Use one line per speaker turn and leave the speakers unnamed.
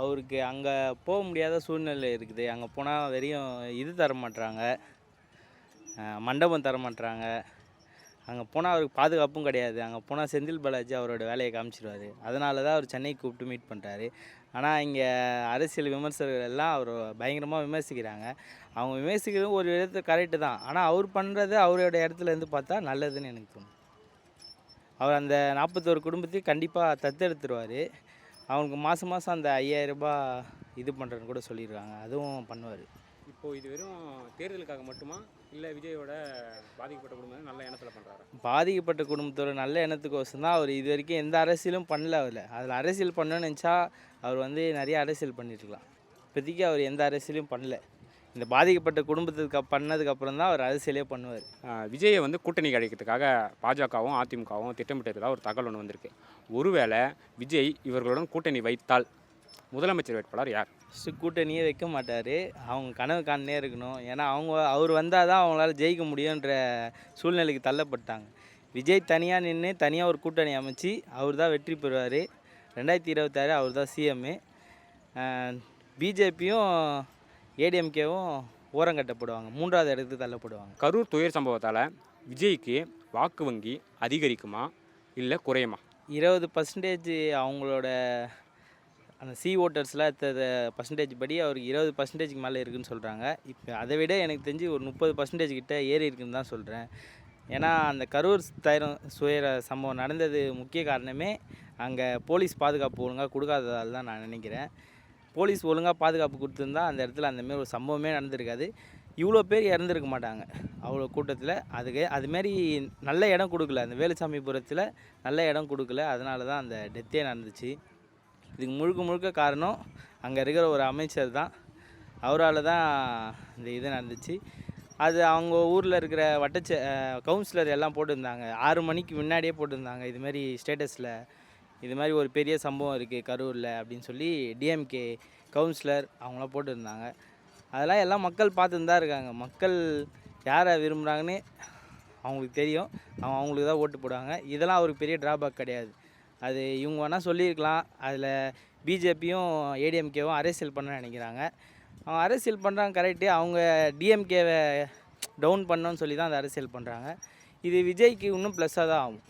அவருக்கு அங்கே போக முடியாத சூழ்நிலை இருக்குது. அங்கே போனால் வெறும் இது தர மாட்டுறாங்க மண்டபம் தர மாட்டுறாங்க அங்கே போனால் அவருக்கு பாதுகாப்பும் கிடையாது. அங்கே போனால் செந்தில் பாலாஜி அவரோட வேலையை காமிச்சிருவார். அதனால தான் அவர் சென்னைக்கு கூப்பிட்டு மீட் பண்ணுறாரு ஆனால் இங்கே அரசியல் விமர்சகர்கள் எல்லாம் அவர் பயங்கரமாக விமர்சிக்கிறாங்க. அவங்க விமர்சிக்கிறது ஒரு விதத்தை கரெக்டு தான். ஆனால் அவர் பண்ணுறது அவரோட இடத்துல இருந்து பார்த்தா நல்லதுன்னு எனக்கு தோணும் அவர் அந்த நாற்பத்தோரு குடும்பத்தையும் கண்டிப்பாக தத்தெடுத்துருவார். அவனுக்கு மாதம் மாதம் அந்த 5000 ரூபாய் இது பண்ணுறேன்னு கூட சொல்லியிருக்காங்க. அதுவும் பண்ணுவார்.
இப்போ இது வெறும் தேர்தலுக்காக மட்டுமா? இல்லை விஜயோட பாதிக்கப்பட்ட குடும்பம் நல்ல எண்ணத்தில் பண்ணுறாரா
பாதிக்கப்பட்ட குடும்பத்தோட நல்ல எண்ணத்துக்கோசம் தான் அவர் இது வரைக்கும் எந்த அரசியலும் பண்ணல அதில் அதில் அரசியல் பண்ணணும்னு நினச்சா அவர் வந்து நிறைய அரசியல் பண்ணியிருக்கலாம் இப்போதைக்கு அவர் எந்த அரசியலும் பண்ணல. இந்த பாதிக்கப்பட்ட குடும்பத்துக்கு அப்~ பண்ணதுக்கு அப்புறம் தான் அவர் அரசியலே பண்ணுவார்.
விஜயை வந்து கூட்டணி கிடைக்கிறதுக்காக பாஜகவும் அதிமுகவும் திட்டமிட்டிருக்கதா ஒரு தகவல் ஒன்று வந்திருக்கு. ஒருவேளை விஜய் இவர்களுடன் கூட்டணி வைத்தால் முதலமைச்சர் வேட்பாளர் யார்?
கூட்டணியே வைக்க மாட்டார். அவங்க கனவு காணனே இருக்கணும். ஏன்னா அவங்க அவர் வந்தால் தான் அவங்களால ஜெயிக்க முடியுன்ற சூழ்நிலைக்கு தள்ளப்பட்டாங்க. விஜய் தனியாக நின்று தனியாக ஒரு கூட்டணி அமைச்சு அவர் தான் வெற்றி பெறுவார். ரெண்டாயிரத்தி இருபத்தாறு அவர் தான் சிஎம்மு பிஜேபியும் ஏடிஎம்கேவும் ஓரங்கட்டப்படுவாங்க மூன்றாவது இடத்துக்கு தள்ளப்படுவாங்க
கரூர் துயர் சம்பவத்தால் விஜய்க்கு வாக்கு வங்கி அதிகரிக்குமா இல்லை குறையுமா?
இருபது பர்சன்டேஜ் அவங்களோட அந்த சி ஓட்டர்ஸில் பர்சன்டேஜ் படி அவருக்கு இருபது பர்சன்டேஜ்க்கு மேலே இருக்குன்னு சொல்கிறாங்க இப்போ அதை விட எனக்கு தெரிஞ்சு ஒரு முப்பது பர்சன்டேஜ் கிட்ட ஏறி இருக்குன்னு தான் சொல்கிறேன் ஏன்னா அந்த கரூர் தயிரம் சுயர சம்பவம் நடந்தது முக்கிய காரணமே அங்கே போலீஸ் பாதுகாப்பு ஒழுங்காக கொடுக்காததால் தான் நான் நினைக்கிறேன். போலீஸ் ஒழுங்காக பாதுகாப்பு கொடுத்துருந்தா அந்த இடத்துல அந்தமாரி ஒரு சம்பவமே நடந்திருக்காது. இவ்வளோ பேர் இறந்துருக்க மாட்டாங்க. அவ்வளோ கூட்டத்தில். அதுக்கு அதுமாரி நல்ல இடம் கொடுக்கல. அந்த வேலுசாமிபுரத்தில் நல்ல இடம் கொடுக்கல. அதனால தான் அந்த டெத்தே நடந்துச்சு. இதுக்கு முழுக்க முழுக்க காரணம் அங்கே இருக்கிற ஒரு அமைச்சர் தான். அவரால் தான் இந்த இது நடந்துச்சு. அது அவங்க ஊரில் இருக்கிற வட்டச்ச கவுன்சிலர் எல்லாம் போட்டிருந்தாங்க. ஆறு மணிக்கு முன்னாடியே போட்டிருந்தாங்க. இதுமாரி ஸ்டேட்டஸில் இது மாதிரி ஒரு பெரிய சம்பவம் இருக்குது கரூரில் அப்படின்னு சொல்லி டிஎம்கே கவுன்சிலர் அவங்களாம் போட்டிருந்தாங்க. அதெல்லாம் எல்லாம் மக்கள் பார்த்துன்னு தான் இருக்காங்க. மக்கள் யாரை விரும்புகிறாங்கன்னு அவங்களுக்கு தெரியும். அவங்க அவங்களுக்கு தான் ஓட்டு போடுவாங்க. இதெல்லாம் அவருக்கு பெரிய ட்ராபேக் கிடையாது. அது இவங்க வேணால் சொல்லியிருக்கலாம். அதில் பிஜேபியும் ஏடிஎம்கேவும் அரசியல் பண்ண நினைக்கிறாங்க. அவங்க அரசியல் பண்ணுறாங்க கரெக்டு அவங்க டிஎம்கேவை டவுன் பண்ணோன்னு சொல்லி தான் அந்த அரசியல் பண்ணுறாங்க இது விஜய்க்கு இன்னும் ப்ளஸ்ஸாக தான் ஆகும்.